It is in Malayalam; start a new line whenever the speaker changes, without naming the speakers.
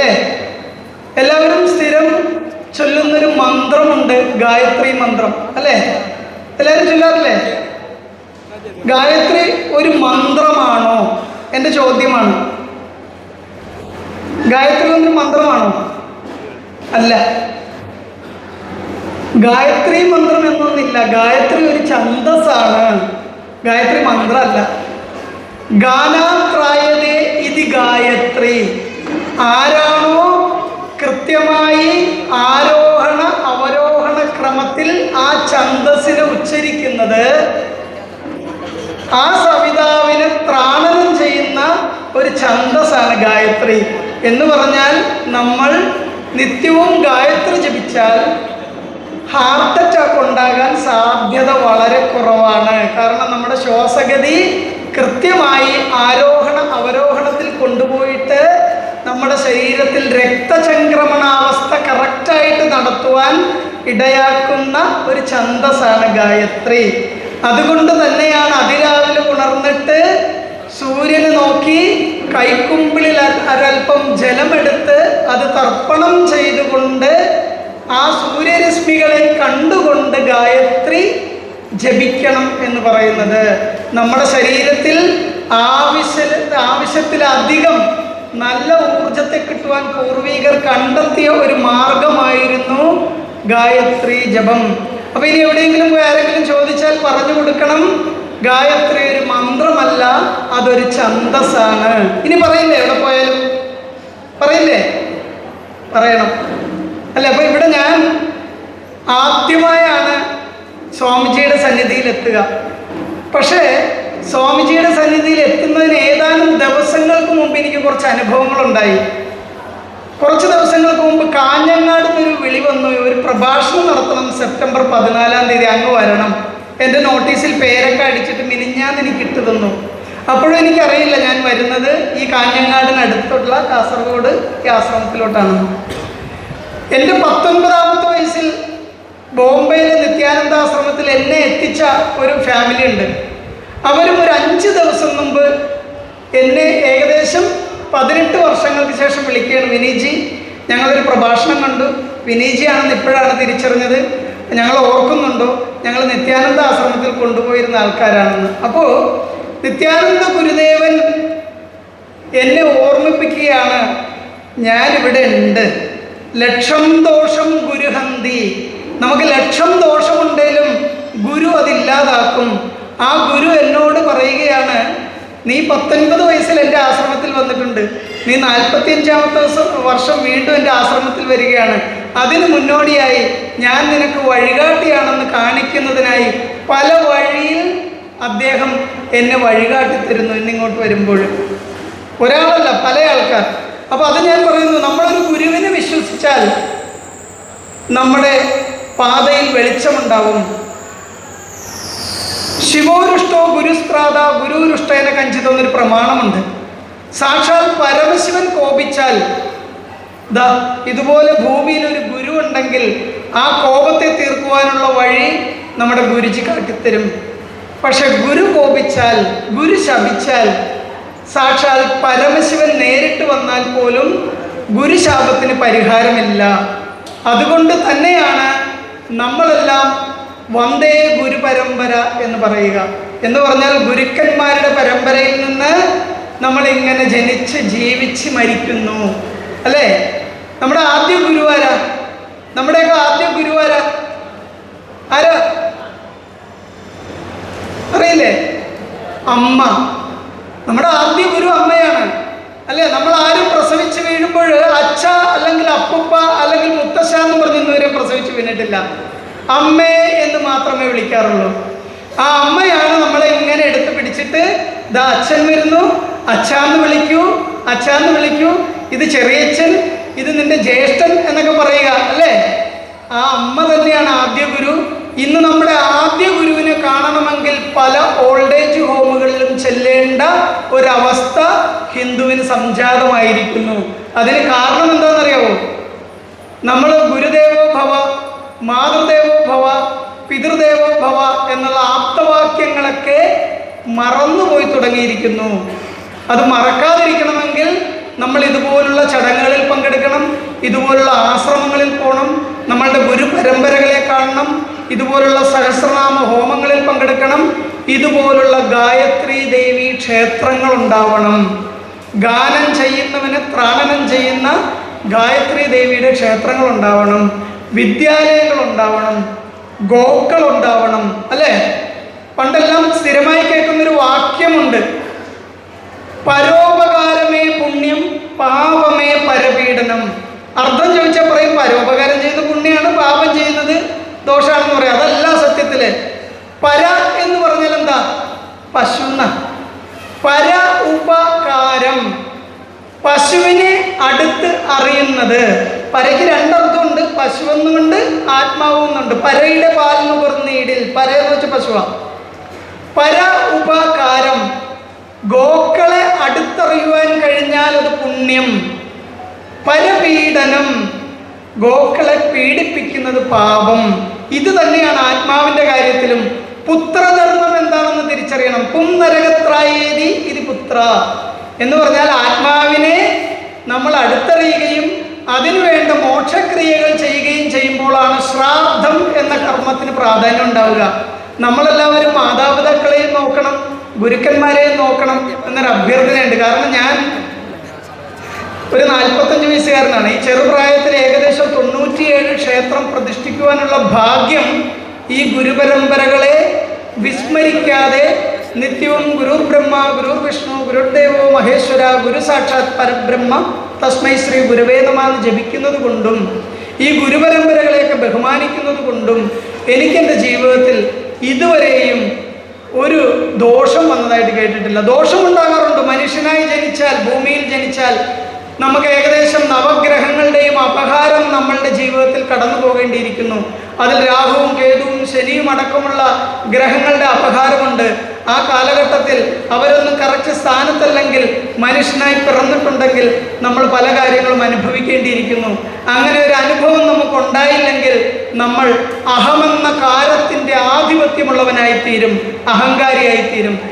അല്ലേ? എല്ലാവരും സ്ഥിരം ചൊല്ലുന്നൊരു മന്ത്രമുണ്ട് ഗായത്രി മന്ത്രം അല്ലേ? എല്ലാവരും ചൊല്ലാറില്ലേ? ഗായത്രി ഒരു മന്ത്രമാണോ? എന്റെ ചോദ്യമാണ്. ഗായത്രി ഒരു മന്ത്രമാണോ? അല്ല. ഗായത്രി മന്ത്രം എന്നൊന്നില്ല. ഗായത്രി ഒരു ഛന്തസ്സാണ് ഗായത്രി മന്ത്രമല്ല. ഗാനാത്രായതേ ഇതി ഗായത്രി. ആരാണോ കൃത്യമായി ആരോഹണ അവരോഹണ ക്രമത്തിൽ ആ ഛന്ദസിനെ ഉച്ചരിക്കുന്നത് ആ സവിതാവിനെ ത്രാണനം ചെയ്യുന്ന ഒരു ഛന്ദസാണ് ഗായത്രി. എന്ന് പറഞ്ഞാൽ നമ്മൾ നിത്യവും ഗായത്രി ജപിച്ചാൽ ഹാർട്ട് അറ്റാക്ക് ഉണ്ടാകാൻ സാധ്യത വളരെ കുറവാണ്. കാരണം നമ്മുടെ ശ്വാസഗതി കൃത്യമായി ആരോഹണ അവരോഹണത്തിൽ കൊണ്ടുപോയിട്ട് നമ്മുടെ ശരീരത്തിൽ രക്തചംക്രമണാവസ്ഥ കറക്റ്റായിട്ട് നടത്തുവാൻ ഇടയാക്കുന്ന ഒരു ഛന്ദസ്സാണ് ഗായത്രി. അതുകൊണ്ട് തന്നെയാണ് അതിരാവിലെ ഉണർന്നിട്ട് സൂര്യനെ നോക്കി കൈക്കുമ്പിളിൽ ഒരൽപ്പം ജലമെടുത്ത് അത് തർപ്പണം ചെയ്തുകൊണ്ട് ആ സൂര്യരശ്മികളെ കണ്ടുകൊണ്ട് ഗായത്രി ജപിക്കണം എന്ന് പറയുന്നത്. നമ്മുടെ ശരീരത്തിൽ ആവശ്യ ആവശ്യത്തിലധികം നല്ല ഊർജത്തെ കിട്ടുവാൻ പൂർവികർ കണ്ടെത്തിയ ഒരു മാർഗമായിരുന്നു ഗായത്രി ജപം. അപ്പൊ ഇനി എവിടെയെങ്കിലും ആരെങ്കിലും ചോദിച്ചാൽ പറഞ്ഞു കൊടുക്കണം. ഗായത്രി ഒരു മന്ത്രമല്ല അതൊരു ഛന്തസ്സാണ് ഇനി പറയില്ലേ എവിടെ പോയാലും? പറയില്ലേ? പറയണം. അല്ല അപ്പൊ ഇവിടെ ഞാൻ ആദ്യമായാണ് സ്വാമിജിയുടെ സന്നിധിയിൽ എത്തുക പക്ഷേ സ്വാമിജിയുടെ സന്നിധിയിൽ ദിവസങ്ങൾക്ക് മുമ്പ് എനിക്ക് കുറച്ച് അനുഭവങ്ങളുണ്ടായി. കുറച്ച് ദിവസങ്ങൾക്ക് മുമ്പ് കാഞ്ഞങ്ങാട് ഒരു വിളി വന്നു. ഒരു പ്രഭാഷണം നടത്തണം. സെപ്റ്റംബർ പതിനാലാം തീയതി അങ്ങ് വരണം. എന്റെ നോട്ടീസിൽ പേരൊക്കെ അടിച്ചിട്ട് മിനിഞ്ഞാന്ന് എനിക്ക് ഇട്ട് തന്നു. അപ്പോഴും എനിക്കറിയില്ല ഞാൻ വരുന്നത് ഈ കാഞ്ഞങ്ങാടിനടുത്തുള്ള കാസർഗോഡ് ഈ ആശ്രമത്തിലോട്ടാണ്. എന്റെ പത്തൊൻപതാമത്തെ വയസ്സിൽ ബോംബെയിലെ നിത്യാനന്ദ ആശ്രമത്തിൽ എന്നെ എത്തിച്ച ഒരു ഫാമിലി ഉണ്ട്. അവരും ഒരു അഞ്ച് ദിവസം മുമ്പ് എന്നെ ഏകദേശം പതിനെട്ട് വർഷങ്ങൾക്ക് ശേഷം വിളിക്കുകയാണ് വിനീജി. ഞങ്ങളൊരു പ്രഭാഷണം കണ്ടു. വിനീജിയാണെന്ന് ഇപ്പോഴാണ് തിരിച്ചറിഞ്ഞത്. ഞങ്ങൾ ഓർക്കുന്നുണ്ടോ? ഞങ്ങൾ നിത്യാനന്ദ ആശ്രമത്തിൽ കൊണ്ടുപോയിരുന്ന ആൾക്കാരാണെന്ന്. അപ്പോൾ നിത്യാനന്ദ ഗുരുദേവൻ എന്നെ ഓർമ്മിപ്പിക്കുകയാണ് ഞാനിവിടെ ഉണ്ട്. ലക്ഷം ദോഷം ഗുരുഹന്തി നമുക്ക് ലക്ഷം ദോഷമുണ്ടെങ്കിലും ഗുരു അതില്ലാതാക്കും. ആ ഗുരു എന്നോട് പറയുകയാണ് നീ പത്തൊൻപത് വയസ്സിൽ എന്റെ ആശ്രമത്തിൽ വന്നിട്ടുണ്ട്. നീ നാൽപ്പത്തി അഞ്ചാമത്തെ വർഷം വീണ്ടും എന്റെ ആശ്രമത്തിൽ വരികയാണ്. അതിന് മുന്നോടിയായി ഞാൻ നിനക്ക് വഴികാട്ടിയാണെന്ന് കാണിക്കുന്നതിനായി പല വഴിയിൽ അദ്ദേഹം എന്നെ വഴികാട്ടി തരുന്നു എന്നിങ്ങോട്ട് വരുമ്പോൾ. ഒരാളല്ല പല ആൾക്കാർ. അപ്പോൾ അത് ഞാൻ പറയുന്നു നമ്മളൊരു ഗുരുവിനെ വിശ്വസിച്ചാൽ നമ്മുടെ പാതയിൽ വെളിച്ചമുണ്ടാവും. ശിവോരുഷ്ടോ ഗുരുസ്ത്രാത ഗുരുരുഷ്ടേന കഞ്ചിതം എന്നൊരു പ്രമാണമുണ്ട്. സാക്ഷാൽ പരമശിവൻ കോപിച്ചാൽ ദാ ഇതുപോലെ ഭൂമിയിൽ ഒരു ഗുരു ഉണ്ടെങ്കിൽ ആ കോപത്തെ തീർക്കുവാനുള്ള വഴി നമ്മുടെ ഗുരുജി കാട്ടിത്തരും. പക്ഷെ ഗുരു കോപിച്ചാൽ ഗുരു ശപിച്ചാൽ സാക്ഷാൽ പരമശിവൻ നേരിട്ട് വന്നാൽ പോലും ഗുരുശാപത്തിന് പരിഹാരമില്ല. അതുകൊണ്ട് തന്നെയാണ് നമ്മളെല്ലാം വന്ദേ ഗുരു പരമ്പര എന്ന് പറയുക. എന്ന് പറഞ്ഞാൽ ഗുരുക്കന്മാരുടെ പരമ്പരയിൽ നിന്ന് നമ്മൾ ഇങ്ങനെ ജനിച്ച് ജീവിച്ച് മരിക്കുന്നു. അല്ലേ? നമ്മുടെ ആദ്യ ഗുരുവാര? നമ്മുടെയൊക്കെ ആദ്യ ഗുരുവാര? ആരാ? അറിയില്ലേ? അമ്മ. നമ്മുടെ ആദ്യ ഗുരു അമ്മയാണ്. അല്ലേ? നമ്മൾ ആരും പ്രസവിച്ച് വീഴുമ്പോൾ അച്ഛ അല്ലെങ്കിൽ അപ്പുപ്പ അല്ലെങ്കിൽ മുത്തശ്ശ എന്ന് പറഞ്ഞ് ഇന്നുവരെ പ്രസവിച്ച് വീണിട്ടില്ല. അമ്മേ മാത്രമേ വിളിക്കാറുള്ളൂ. ആ അമ്മയാണ് നമ്മളെ ഇങ്ങനെ എടുത്ത് പിടിച്ചിട്ട് ദാ അച്ഛൻ വരുന്നു. അച്ഛാന്ന് വിളിക്കൂ. അച്ഛാന്ന് വിളിക്കൂ. ഇത് ചെറിയച്ഛൻ ഇത് നിന്റെ ജ്യേഷ്ഠൻ എന്നൊക്കെ പറയുക അല്ലേ? ആ അമ്മ തന്നെയാണ് ആദ്യ ഗുരു. ഇന്ന് നമ്മുടെ ആദ്യ ഗുരുവിനെ കാണണമെങ്കിൽ പല ഓൾഡ് ഏജ് ഹോമുകളിലും ചെല്ലേണ്ട ഒരവസ്ഥ ഹിന്ദുവിന് സംജാതമായിരിക്കുന്നു. അതിന് കാരണം എന്താണെന്നറിയാവോ? നമ്മൾ ഗുരുദേവോ ഭവ മാതൃദേവോ ഭവ പിതൃദേവോ ഭവ എന്നുള്ള ആപ്തവാക്യങ്ങളൊക്കെ മറന്നുപോയി തുടങ്ങിയിരിക്കുന്നു. അത് മറക്കാതിരിക്കണമെങ്കിൽ നമ്മൾ ഇതുപോലുള്ള ചടങ്ങുകളിൽ പങ്കെടുക്കണം ഇതുപോലുള്ള ആശ്രമങ്ങളിൽ പോകണം നമ്മളുടെ ഗുരു പരമ്പരകളെ കാണണം ഇതുപോലുള്ള സഹസ്രനാമ ഹോമങ്ങളിൽ പങ്കെടുക്കണം ഇതുപോലുള്ള ഗായത്രി ദേവി ക്ഷേത്രങ്ങൾ ഉണ്ടാവണം. ഗാനം ചെയ്യുന്നവന് ത്രാണനം ചെയ്യുന്ന ഗായത്രി ദേവിയുടെ ക്ഷേത്രങ്ങൾ ഉണ്ടാവണം വിദ്യാലയങ്ങൾ ഉണ്ടാവണം. ഗോക്കൾ ഉണ്ടാവണം അല്ലേ? പണ്ടെല്ലാം സ്ഥിരമായി കേൾക്കുന്നൊരു വാക്യമുണ്ട്. പരോപകാരമേ പുണ്യം പാപമേ പരപീഡനം. അർത്ഥം ചോദിച്ചാൽ പറയും പരോപകാരം ചെയ്യുന്ന പുണ്യമാണ് പാപം ചെയ്യുന്നത് ദോഷമാണെന്ന് പറയാം. അതല്ല സത്യത്തിൽ. പര എന്ന് പറഞ്ഞാൽ എന്താ? പശു പര ഉപകാരം. പശുവിനെ അടുത്ത് അറിയുന്നത്. പരയ്ക്ക് രണ്ടർത്ഥമുണ്ട് പശു എന്നുകൊണ്ട് ആത്മാവ് പരയുടെ പാൽ നുകർന്നീടിൽ പര എന്ന് വെച്ച പശുവാണ് പര ഉപകാരം. ഗോക്കളെ അടുത്തറിയുവാൻ കഴിഞ്ഞാൽ അത് പുണ്യം. പരപീഡനം. ഗോക്കളെ പീഡിപ്പിക്കുന്നത് പാപം. ഇത് തന്നെയാണ് ആത്മാവിന്റെ കാര്യത്തിലും. പുത്രധർമ്മം എന്താണെന്ന് തിരിച്ചറിയണം. പുംനരകത്രായേതി ഇത് പുത്ര. എന്ന് പറഞ്ഞാൽ ആത്മാവിനെ നമ്മൾ അടുത്തറിയുകയും അതിനുവേണ്ട മോക്ഷക്രിയകൾ ചെയ്യുകയും ചെയ്യുമ്പോഴാണ് ശ്രാദ്ധം എന്ന കർമ്മത്തിന് പ്രാധാന്യം ഉണ്ടാവുക. നമ്മളെല്ലാവരും മാതാപിതാക്കളെയും നോക്കണം ഗുരുക്കന്മാരെയും നോക്കണം എന്നൊരു അഭ്യർത്ഥനയുണ്ട്. കാരണം ഞാൻ ഒരു നാൽപ്പത്തഞ്ച് വയസ്സുകാരനാണ്. ഈ ചെറുപ്രായത്തിൽ ഏകദേശം തൊണ്ണൂറ്റിയേഴ് ക്ഷേത്രം പ്രതിഷ്ഠിക്കുവാനുള്ള ഭാഗ്യം ഈ ഗുരുപരമ്പരകളെ വിസ്മരിക്കാതെ നിത്യവും ഗുരു ബ്രഹ്മ ഗുരു വിഷ്ണു ഗുരുദേവോ മഹേശ്വര ഗുരു സാക്ഷാത് പരബ്രഹ്മ തസ്മൈ ശ്രീ ഗുരുവേദമാന്ന് ജപിക്കുന്നത് കൊണ്ടും ഈ ഗുരുപരമ്പരകളെയൊക്കെ ബഹുമാനിക്കുന്നത് കൊണ്ടും എനിക്കെന്റെ ജീവിതത്തിൽ ഇതുവരെയും ഒരു ദോഷം വന്നതായിട്ട് കേട്ടിട്ടില്ല. ദോഷമുണ്ടാകാറുണ്ട്. മനുഷ്യനായി ജനിച്ചാൽ ഭൂമിയിൽ ജനിച്ചാൽ നമുക്ക് ഏകദേശം നവഗ്രഹങ്ങളുടെയും അപഹാരം നമ്മളുടെ ജീവിതത്തിൽ കടന്നു പോകേണ്ടിയിരിക്കുന്നു. അതിൽ രാഹുവും കേതുവും ശനിയും അടക്കമുള്ള ഗ്രഹങ്ങളുടെ അപഹാരമുണ്ട്. ആ കാലഘട്ടത്തിൽ അവരൊന്നും കറക്റ്റ് സ്ഥാനത്തല്ലെങ്കിൽ മനുഷ്യനായി പിറന്നിട്ടുണ്ടെങ്കിൽ നമ്മൾ പല കാര്യങ്ങളും അനുഭവിക്കേണ്ടിയിരിക്കുന്നു. അങ്ങനെ ഒരു അനുഭവം നമുക്ക് ഉണ്ടായില്ലെങ്കിൽ നമ്മൾ അഹമെന്ന കാലത്തിന്റെ ആധിപത്യമുള്ളവനായിത്തീരും അഹങ്കാരിയായിത്തീരും.